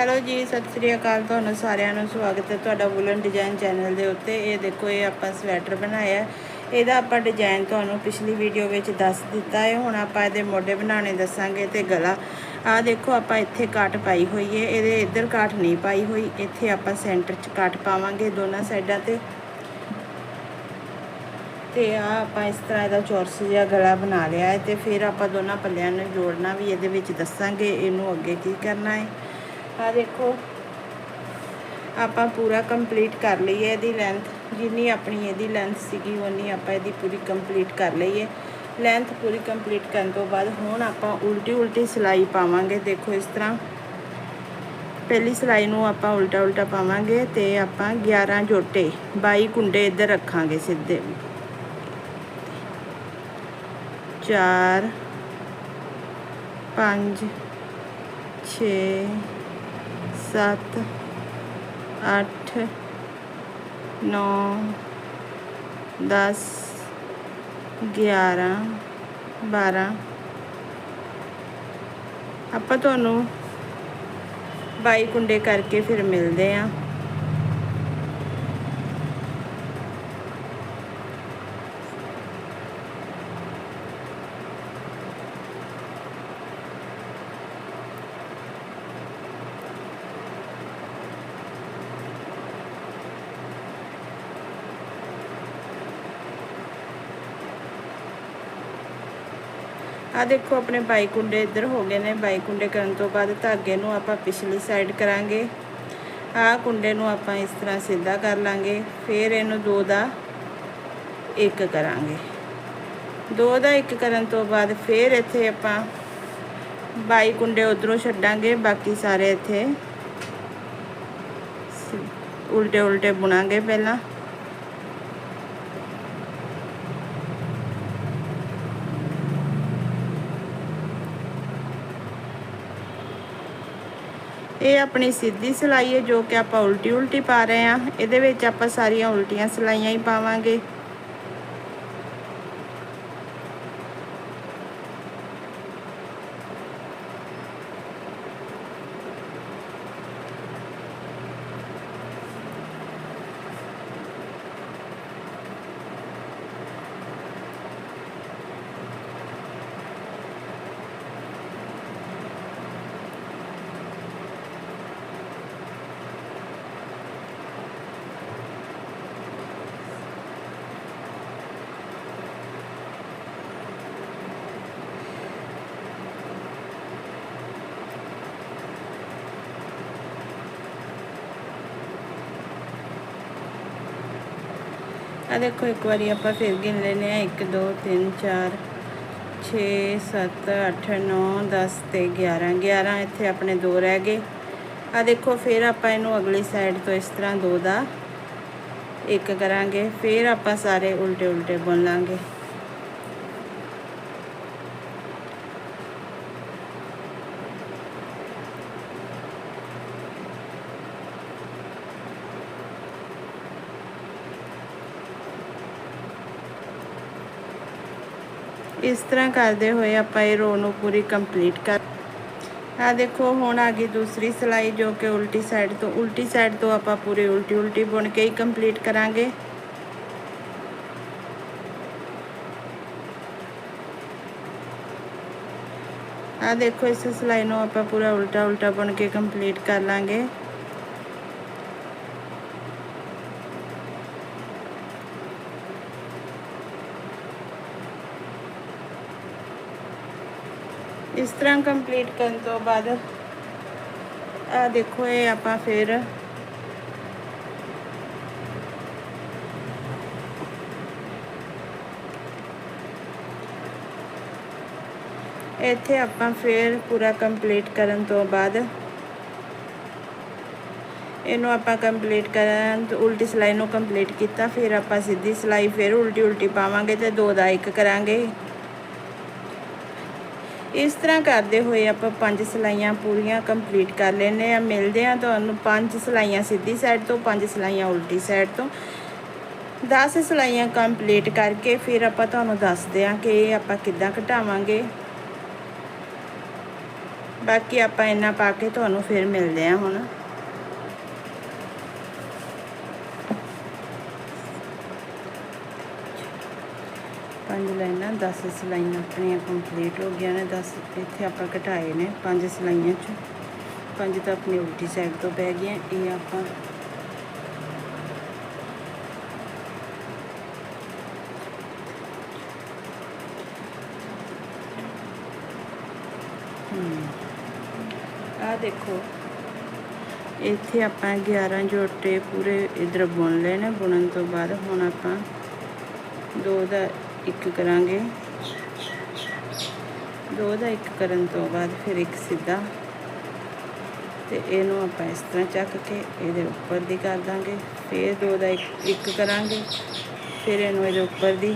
Hello ਜੀ, ਸਤਿ ਸ੍ਰੀ ਅਕਾਲ। ਤੁਹਾਨੂੰ ਸਾਰਿਆਂ ਨੂੰ ਸਵਾਗਤ ਹੈ ਤੁਹਾਡਾ ਵੂਲਨ ਡਿਜ਼ਾਈਨ ਚੈਨਲ ਦੇ ਉੱਤੇ। ਇਹ ਦੇਖੋ, ਇਹ ਆਪਾਂ ਸਵੈਟਰ ਬਣਾਇਆ ਇਹਦਾ ਆਪਾਂ ਡਿਜ਼ਾਈਨ ਤੁਹਾਨੂੰ ਪਿਛਲੀ ਵੀਡੀਓ ਵਿੱਚ ਦੱਸ ਦਿੱਤਾ ਹੈ। ਹੁਣ ਆਪਾਂ ਇਹਦੇ ਮੋਢੇ ਬਣਾਉਣੇ ਦੱਸਾਂਗੇ ਤੇ ਗਲਾ। ਆਹ ਦੇਖੋ, ਆਪਾਂ ਇੱਥੇ ਕਾਟ ਪਾਈ ਹੋਈ ਹੈ। ਇਹਦੇ ਇੱਧਰ ਕਾਟ ਨਹੀਂ ਪਾਈ ਹੋਈ। ਇੱਥੇ ਆਪਾਂ ਸੈਂਟਰ 'ਚ ਕਾਟ ਪਾਵਾਂਗੇ ਦੋਨਾਂ ਸਾਈਡਾਂ ਤੇ। ਤੇ ਆ ਆਪਾਂ ਇਸ ਤਰ੍ਹਾਂ ਇਹਦਾ ਚੌਰਸ ਜਿਹਾ ਗਲਾ ਬਣਾ ਲਿਆ ਹੈ ਤੇ ਫਿਰ ਆਪਾਂ ਦੋਨਾਂ ਪੱਲਿਆਂ ਨੂੰ ਜੋੜਨਾ ਵੀ ਇਹਦੇ ਵਿੱਚ ਦੱਸਾਂਗੇ। ਇਹਨੂੰ ਅੱਗੇ ਕੀ ਕਰਨਾ ਹੈ? ਆ ਦੇਖੋ। ਆਪਾਂ ਪੂਰਾ ਕੰਪਲੀਟ ਕਰ ਲਈਏ ਇਹਦੀ ਲੈਂਥ ਜਿੰਨੀ ਆਪਣੀ ਇਹਦੀ ਲੈਂਥ ਸੀਗੀ ਉਨੀ ਆਪਾਂ ਇਹਦੀ ਪੂਰੀ ਕੰਪਲੀਟ ਕਰ ਲਈਏ। ਲੈਂਥ ਪੂਰੀ ਕੰਪਲੀਟ ਕਰਨ ਤੋਂ ਬਾਅਦ ਹੁਣ ਆਪਾਂ ਉਲਟੀ ਉਲਟੀ ਸਿਲਾਈ ਪਾਵਾਂਗੇ। ਦੇਖੋ ਇਸ ਤਰ੍ਹਾਂ। ਪਹਿਲੀ ਸਿਲਾਈ ਨੂੰ ਆਪਾਂ ਉਲਟਾ ਉਲਟਾ ਪਾਵਾਂਗੇ ਤੇ ਆਪਾਂ 11 ਜੋਟੇ 22 ਕੁੰਡੇ ਇੱਧਰ ਰੱਖਾਂਗੇ ਸਿੱਧੇ। ਚਾਰ, ਪੰਜ, ਛੇ ਸੱਤ ਅੱਠ ਨੌ ਦਸ ਗਿਆਰਾਂ ਬਾਰਾਂ। ਆਪਾਂ ਤੁਹਾਨੂੰ ਬਾਈ ਕੁੰਡੇ ਕਰਕੇ ਫਿਰ ਮਿਲਦੇ ਆਂ ਆ ਦੇਖੋ, ਆਪਣੇ ਬਾਈ ਕੁੰਡੇ ਇੱਧਰ ਹੋ ਗਏ ਨੇ। ਬਾਈ ਕੁੰਡੇ ਕਰਨ ਤੋਂ ਬਾਅਦ ਧਾਗੇ ਨੂੰ ਆਪਾਂ ਪਿਛਲੀ ਸਾਈਡ ਕਰਾਂਗੇ। ਆ ਕੁੰਡੇ ਨੂੰ ਆਪਾਂ ਇਸ ਤਰ੍ਹਾਂ ਸਿੱਧਾ ਕਰ ਲਾਂਗੇ। ਫਿਰ ਇਹਨੂੰ ਦੋ ਦਾ ਇੱਕ ਕਰਾਂਗੇ। ਦੋ ਦਾ ਇੱਕ ਕਰਨ ਤੋਂ ਬਾਅਦ ਫਿਰ ਇੱਥੇ ਆਪਾਂ ਬਾਈ ਕੁੰਡੇ ਉਧਰੋਂ ਛੱਡਾਂਗੇ। ਬਾਕੀ ਸਾਰੇ ਇੱਥੇ ਉਲਟੇ ਉਲਟੇ ਬੁਣਾਂਗੇ ਪਹਿਲਾਂ। ਇਹ ਆਪਣੀ ਸਿੱਧੀ ਸਿਲਾਈ ਹੈ ਜੋ ਕਿ ਆਪਾਂ ਉਲਟੀ ਉਲਟੀ ਪਾ ਰਹੇ ਹਾਂ। ਇਹਦੇ ਵਿੱਚ ਆਪਾਂ ਸਾਰੀਆਂ ਉਲਟੀਆਂ ਸਿਲਾਈਆਂ ਹੀ ਪਾਵਾਂਗੇ। ਆ ਦੇਖੋ, ਇੱਕ ਵਾਰੀ ਆਪਾਂ ਫਿਰ ਗਿਣ ਲੈਨੇ ਆ 1 2 3 4 6 7 8 9 10 ਤੇ 11 11 ਇੱਥੇ ਆਪਣੇ ਦੋ ਰਹਿ ਗਏ। ਆ ਦੇਖੋ, ਫਿਰ ਆਪਾਂ ਇਹਨੂੰ ਅਗਲੀ ਸਾਈਡ ਤੋਂ ਇਸ ਤਰ੍ਹਾਂ ਦੋ ਦਾ ਇੱਕ ਕਰਾਂਗੇ। ਫਿਰ ਆਪਾਂ ਸਾਰੇ ਉਲਟੇ ਉਲਟੇ ਬੁਣ ਲਾਂਗੇ। ਇਸ ਤਰ੍ਹਾਂ ਕਰਦੇ ਹੋਏ ਆਪਾਂ ਇਹ ਰੋ ਨੂੰ ਪੂਰੀ ਕੰਪਲੀਟ ਕਰ ਆ ਦੇਖੋ, ਹੁਣ ਆ ਗਈ ਦੂਸਰੀ ਸਿਲਾਈ ਜੋ ਕਿ ਉਲਟੀ ਸਾਈਡ ਤੋਂ, ਉਲਟੀ ਸਾਈਡ ਤੋਂ ਆਪਾਂ ਪੂਰੀ ਉਲਟੀ ਉਲਟੀ ਬੁਣ ਕੇ ਹੀ ਕੰਪਲੀਟ ਕਰਾਂਗੇ। ਆ ਦੇਖੋ, ਇਸ ਸਿਲਾਈ ਨੂੰ ਆਪਾਂ ਪੂਰਾ ਉਲਟਾ ਉਲਟਾ ਬੁਣ ਕੇ ਕੰਪਲੀਟ ਕਰ ਲਾਂਗੇ। ਇਸ ਤਰ੍ਹਾਂ ਕੰਪਲੀਟ ਕਰਨ ਤੋਂ ਬਾਅਦ ਆ ਦੇਖੋ ਇਹ ਆਪਾਂ ਫਿਰ ਇੱਥੇ ਆਪਾਂ ਫਿਰ ਪੂਰਾ ਕੰਪਲੀਟ ਕਰਨ ਤੋਂ ਬਾਅਦ, ਇਹਨੂੰ ਆਪਾਂ ਕੰਪਲੀਟ ਕਰਨ ਉਲਟੀ ਸਿਲਾਈ ਨੂੰ ਕੰਪਲੀਟ ਕੀਤਾ, ਫਿਰ ਆਪਾਂ ਸਿੱਧੀ ਸਿਲਾਈ ਫਿਰ ਉਲਟੀ ਉਲਟੀ ਪਾਵਾਂਗੇ ਤੇ ਦੋ ਦਾ ਇੱਕ ਕਰਾਂਗੇ। ਇਸ ਤਰ੍ਹਾਂ ਕਰਦੇ ਹੋਏ ਆਪਾਂ ਪੰਜ ਸਿਲਾਈਆਂ ਪੂਰੀਆਂ ਕੰਪਲੀਟ ਕਰ ਲੈਨੇ ਆ ਮਿਲਦੇ ਆ ਤੁਹਾਨੂੰ ਪੰਜ ਸਿਲਾਈਆਂ ਸਿੱਧੀ ਸਾਈਡ ਤੋਂ, ਪੰਜ ਸਿਲਾਈਆਂ ਉਲਟੀ ਸਾਈਡ ਤੋਂ। 10 ਸਿਲਾਈਆਂ ਕੰਪਲੀਟ ਕਰਕੇ ਫਿਰ ਆਪਾਂ ਤੁਹਾਨੂੰ ਦੱਸਦੇ ਆ ਕਿ ਆਪਾਂ ਕਿੱਦਾਂ ਘਟਾਵਾਂਗੇ ਬਾਕੀ ਆਪਾਂ ਇੰਨਾ ਪਾ ਕੇ ਤੁਹਾਨੂੰ ਫਿਰ ਮਿਲਦੇ ਆ ਹੁਣ। ਪੰਜ ਲਾਈਨਾਂ 10 ਸਲਾਈਆਂ ਆਪਣੀਆਂ ਕੰਪਲੀਟ ਹੋ ਗਈਆਂ ਨੇ 10 ਇੱਥੇ ਆਪਾਂ ਘਟਾਏ ਨੇ, ਪੰਜ ਸਲਾਈਆਂ ਚ। ਪੰਜ ਤਾਂ ਆਪਣੀ ਉਲਟੀ ਸਾਈਡ ਤੋਂ ਪੈ ਗਈਆਂ, ਇਹ ਆਪਾਂ ਆ ਦੇਖੋ, ਇੱਥੇ ਆਪਾਂ 11 ਜੋਟੇ ਪੂਰੇ ਇਧਰ ਬੁਣ ਲਏ ਨੇ, ਬੁਣਨ ਤੋਂ ਬਾਅਦ ਹੁਣ ਆਪਾਂ ਦੋ ਦਾ ਇੱਕ ਕਰਾਂਗੇ। ਦੋ ਦਾ ਇੱਕ ਕਰਨ ਤੋਂ ਬਾਅਦ ਫਿਰ ਇੱਕ ਸਿੱਧਾ। ਤੇ ਇਹਨੂੰ ਆਪਾਂ ਇਸ ਤਰ੍ਹਾਂ ਚੱਕ ਕੇ ਇਹਦੇ ਉੱਪਰ ਦੀ ਕਰ ਦਾਂਗੇ। ਫਿਰ ਦੋ ਦਾ ਇੱਕ ਇੱਕ ਕਰਾਂਗੇ। ਫਿਰ ਇਹਨੂੰ ਇਹਦੇ ਉੱਪਰ ਦੀ।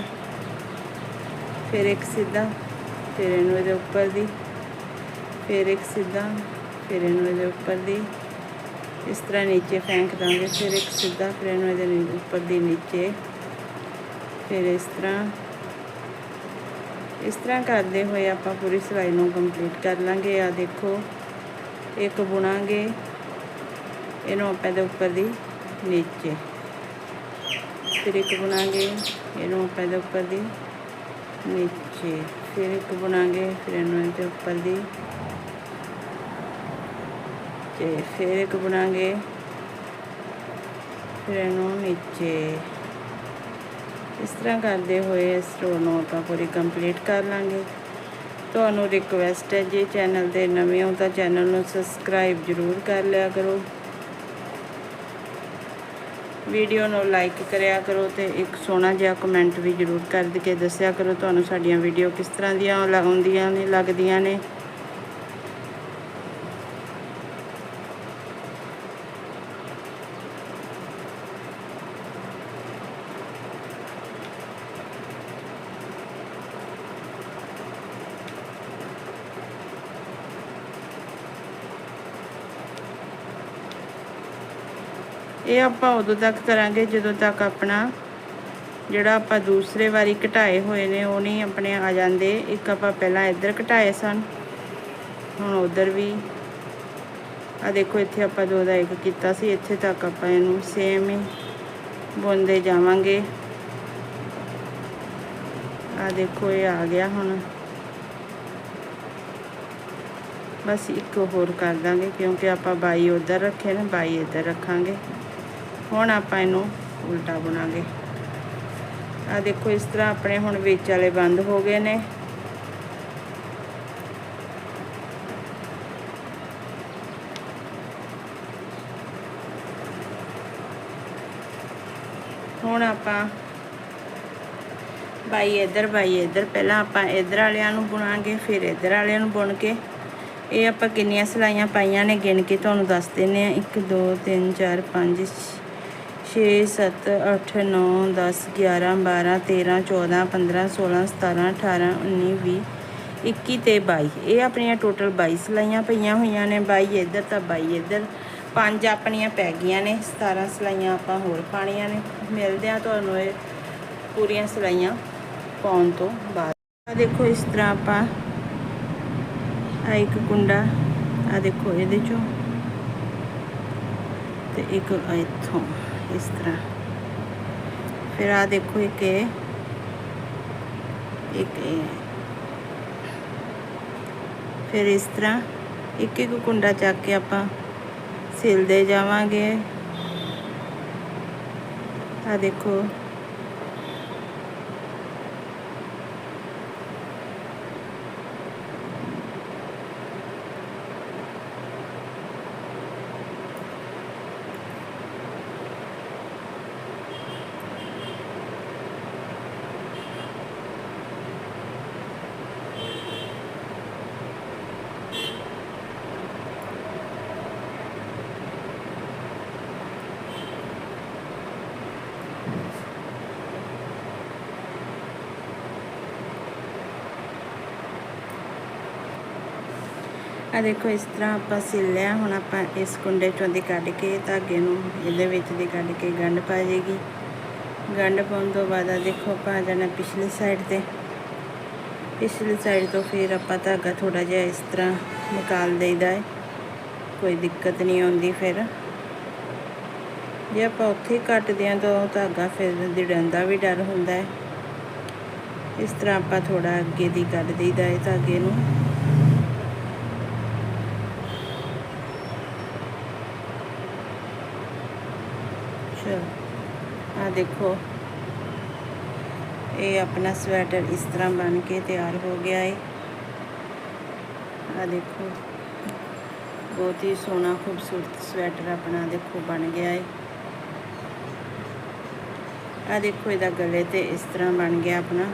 ਫਿਰ ਇੱਕ ਸਿੱਧਾ। ਫਿਰ ਇਹਨੂੰ ਇਹਦੇ ਉੱਪਰ ਦੀ। ਫਿਰ ਇੱਕ ਸਿੱਧਾ। ਫਿਰ ਇਹਨੂੰ ਇਹਦੇ ਉੱਪਰ ਦੀ। ਇਸ ਤਰ੍ਹਾਂ ਨੀਚੇ ਫੈਂਕ ਦਾਂਗੇ। ਫਿਰ ਇੱਕ ਸਿੱਧਾ। ਫਿਰ ਇਹਨੂੰ ਇਹਦੇ ਉੱਪਰ ਦੀ ਨੀਚੇ। ਫਿਰ ਇਸ ਤਰ੍ਹਾਂ। ਇਸ ਤਰ੍ਹਾਂ ਕਰਦੇ ਹੋਏ ਆਪਾਂ ਪੂਰੀ ਸਿਲਾਈ ਨੂੰ ਕੰਪਲੀਟ ਕਰ ਲਾਂਗੇ। ਆ ਦੇਖੋ ਇੱਕ ਬੁਣਾਂਗੇ ਇਹਨੂੰ ਆਪਾਂ ਦੇ ਉੱਪਰ ਦੀ ਨੀਚੇ ਫਿਰ ਇੱਕ ਬੁਣਾਂਗੇ ਇਹਨੂੰ ਆਪਾਂ ਦੇ ਉੱਪਰ ਦੀ ਨੀਚੇ ਫਿਰ ਇੱਕ ਬੁਣਾਂਗੇ ਫਿਰ ਇਹਨੂੰ ਇਹਦੇ ਉੱਪਰ ਦੀ ਤੇ ਫਿਰ ਇੱਕ ਬੁਣਾਂਗੇ ਫਿਰ ਇਹਨੂੰ ਨੀਚੇ ਇਸ ਤਰ੍ਹਾਂ ਕਰਦੇ ਹੋਏ ਇਸ ਰੋ ਨੂੰ ਆਪਾਂ ਪੂਰੀ ਕੰਪਲੀਟ ਕਰ ਲਾਂਗੇ। ਤੁਹਾਨੂੰ ਰਿਕਵੈਸਟ ਹੈ ਜੇ ਚੈਨਲ ਤੇ ਨਵੇਂ ਹੋ ਤਾਂ ਚੈਨਲ ਨੂੰ ਸਬਸਕ੍ਰਾਈਬ ਜ਼ਰੂਰ ਕਰ ਲਿਆ ਕਰੋ। ਵੀਡੀਓ ਨੂੰ ਲਾਈਕ ਕਰਿਆ ਕਰੋ ਤੇ ਇੱਕ ਸੋਹਣਾ ਜਿਹਾ ਕਮੈਂਟ ਵੀ ਜ਼ਰੂਰ ਕਰ ਕੇ ਦੱਸਿਆ ਕਰੋ। ਤੁਹਾਨੂੰ ਸਾਡੀਆਂ ਵੀਡੀਓ ਕਿਸ ਤਰ੍ਹਾਂ ਦੀਆਂ ਆਉਂਦੀਆਂ ਨੇ, ਲੱਗਦੀਆਂ ਨੇ। ਇਹ ਆਪਾਂ ਉਦੋਂ ਤੱਕ ਕਰਾਂਗੇ ਜਦੋਂ ਤੱਕ ਆਪਣਾ ਜਿਹੜਾ ਆਪਾਂ ਦੂਸਰੇ ਵਾਰੀ ਘਟਾਏ ਹੋਏ ਨੇ, ਉਹ ਨਹੀਂ ਆਪਣੇ ਆ ਜਾਂਦੇ। ਇੱਕ ਆਪਾਂ ਪਹਿਲਾਂ ਇੱਧਰ ਘਟਾਏ ਸਨ, ਹੁਣ ਉਧਰ ਵੀ। ਆ ਦੇਖੋ, ਇੱਥੇ ਆਪਾਂ ਦੋ ਦਾ ਇੱਕ ਕੀਤਾ ਸੀ, ਇੱਥੇ ਤੱਕ ਆਪਾਂ ਇਹਨੂੰ ਸੇਮ ਹੀ ਬੁਣਦੇ ਜਾਵਾਂਗੇ। ਆ ਦੇਖੋ, ਇਹ ਆ ਗਿਆ ਹੁਣ। ਬਸ ਇੱਕ ਹੋਰ ਕਰ ਦਾਂਗੇ, ਕਿਉਂਕਿ ਆਪਾਂ ਬਾਈ ਉਧਰ ਰੱਖੇ ਨੇ, ਬਾਈ ਇੱਧਰ ਰੱਖਾਂਗੇ। ਹੁਣ ਆਪਾਂ ਇਹਨੂੰ ਉਲਟਾ ਬੁਣਾਂਗੇ। ਆ ਦੇਖੋ, ਇਸ ਤਰ੍ਹਾਂ ਆਪਣੇ ਹੁਣ ਵਿੱਚ ਵਾਲੇ ਬੰਦ ਹੋ ਗਏ ਨੇ। ਹੁਣ ਆਪਾਂ ਬਾਈ ਇੱਧਰ ਬਾਈ ਇੱਧਰ। ਪਹਿਲਾਂ ਆਪਾਂ ਇੱਧਰ ਵਾਲਿਆਂ ਨੂੰ ਬੁਣਾਂਗੇ, ਫਿਰ ਇੱਧਰ ਵਾਲਿਆਂ ਨੂੰ ਬੁਣ ਕੇ। ਇਹ ਆਪਾਂ ਕਿੰਨੀਆਂ ਸਲਾਈਆਂ ਪਾਈਆਂ ਨੇ ਗਿਣ ਕੇ ਤੁਹਾਨੂੰ ਦੱਸ ਦਿੰਨੇ ਆ 1 2 3 4 5 6 7 8 9 10 11 12 13 14 15 16 17 18 19 20 21 ਤੇ ਬਾਈ। ਇਹ ਆਪਣੀਆਂ ਟੋਟਲ ਬਾਈ ਸਲਾਈਆਂ ਪਈਆਂ ਹੋਈਆਂ ਨੇ। ਬਾਈ ਇੱਧਰ ਤਾਂ ਬਾਈ ਇੱਧਰ। ਪੰਜ ਆਪਣੀਆਂ ਪੈ ਗਈਆਂ ਨੇ। 17 ਸਲਾਈਆਂ ਆਪਾਂ ਹੋਰ ਪਾਣੀਆਂ ਨੇ। ਮਿਲਦੇ ਆ ਤੁਹਾਨੂੰ ਇਹ ਪੂਰੀਆਂ ਸਲਾਈਆਂ ਪਾਉਣ ਤੋਂ ਬਾਅਦ। ਆ ਦੇਖੋ ਇਸ ਤਰ੍ਹਾਂ ਆਪਾਂ ਆ ਇੱਕ ਕੁੰਡਾ, ਆ ਦੇਖੋ ਇਹਦੇ ਚੋਂ ਤੇ ਇੱਕ ਇੱਥੋਂ। ਇਸ ਤਰ੍ਹਾਂ। ਫਿਰ ਆ ਦੇਖੋ ਇੱਕ ਇਹ। ਇੱਕ ਇਹ। ਫਿਰ ਇਸ ਤਰ੍ਹਾਂ ਇੱਕ ਇੱਕ ਕੁੰਡਾ ਚੱਕ ਕੇ ਆਪਾਂ ਸਿਲਦੇ ਜਾਵਾਂਗੇ। ਆ ਦੇਖੋ। ਆ ਦੇਖੋ, ਇਸ ਤਰ੍ਹਾਂ ਆਪਾਂ ਸਿਲਿਆ ਹੁਣ ਆਪਾਂ ਇਸ ਕੁੰਡੇ ਚੋਂ ਦੀ ਕੱਢ ਕੇ, ਧਾਗੇ ਨੂੰ ਇਹਦੇ ਵਿੱਚ ਦੀ ਕੱਢ ਕੇ ਗੰਢ ਪਾ ਜੇਗੀ ਗੰਢ ਪਾਉਣ ਤੋਂ ਬਾਅਦ ਆ ਦੇਖੋ, ਆਪਾਂ ਆ ਜਾਣਾ ਪਿਛਲੀ ਸਾਈਡ ਤੇ। ਪਿਛਲੀ ਸਾਈਡ ਤੋਂ ਫਿਰ ਆਪਾਂ ਧਾਗਾ ਥੋੜਾ ਜਿਹਾ ਇਸ ਤਰ੍ਹਾਂ ਨਿਕਾਲ ਦੇਈਦਾ ਹੈ ਕੋਈ ਦਿੱਕਤ ਨਹੀਂ ਆਉਂਦੀ ਫਿਰ। ਜੇ ਆਪਾਂ ਉੱਥੇ ਕੱਟਦੇ ਹਾਂ ਤਾਂ ਧਾਗਾ ਫਿਰ ਦਿੜਨ ਦਾ ਵੀ ਡਰ ਹੁੰਦਾ ਹੈ ਇਸ ਤਰ੍ਹਾਂ ਆਪਾਂ ਥੋੜਾ ਅੱਗੇ ਦੀ ਕੱਢ ਦੇਈਦਾ ਹੈ ਧਾਗੇ ਨੂੰ। ਆ ਦੇਖੋ। ਇਹ ਆਪਣਾ ਸਵੈਟਰ ਇਸ ਤਰ੍ਹਾਂ ਬਣ ਕੇ ਤਿਆਰ ਹੋ ਗਿਆ ਹੈ ਆ ਦੇਖੋ। ਬਹੁਤ ਹੀ ਸੋਹਣਾ, ਖੂਬਸੂਰਤ ਸਵੈਟਰ ਆਪਣਾ ਦੇਖੋ ਬਣ ਗਿਆ ਹੈ ਆ ਦੇਖੋ ਇਹਦਾ ਗਲੇ ਤੇ ਇਸ ਤਰ੍ਹਾਂ ਬਣ ਗਿਆ ਆਪਣਾ।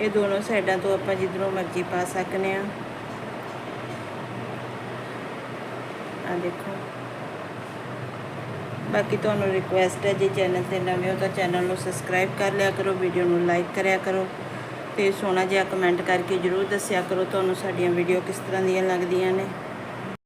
ਇਹ ਦੋਨੋਂ ਸਾਈਡਾਂ ਤੋਂ ਆਪਾਂ ਜਿੱਧਰੋਂ ਮਰਜ਼ੀ ਪਾ ਸਕਨੇ ਆ। ਆ ਦੇਖੋ। ਬਾਕੀ ਤੁਹਾਨੂੰ ਰਿਕੁਐਸਟ ਹੈ, ਜੇ ਚੈਨਲ ਤੇ ਨਵੇਂ ਹੋ ਤਾਂ ਚੈਨਲ ਨੂੰ ਸਬਸਕ੍ਰਾਈਬ ਕਰ ਲਿਆ ਕਰੋ ਵੀਡੀਓ ਨੂੰ ਲਾਈਕ ਕਰਿਆ ਕਰੋ ਤੇ ਸੋਹਣਾ ਜਿਹਾ ਕਮੈਂਟ ਕਰਕੇ ਜਰੂਰ ਦੱਸਿਆ ਕਰੋ ਤੁਹਾਨੂੰ ਸਾਡੀਆਂ ਵੀਡੀਓ ਕਿਸ ਤਰ੍ਹਾਂ ਦੀਆਂ ਲੱਗਦੀਆਂ ਨੇ।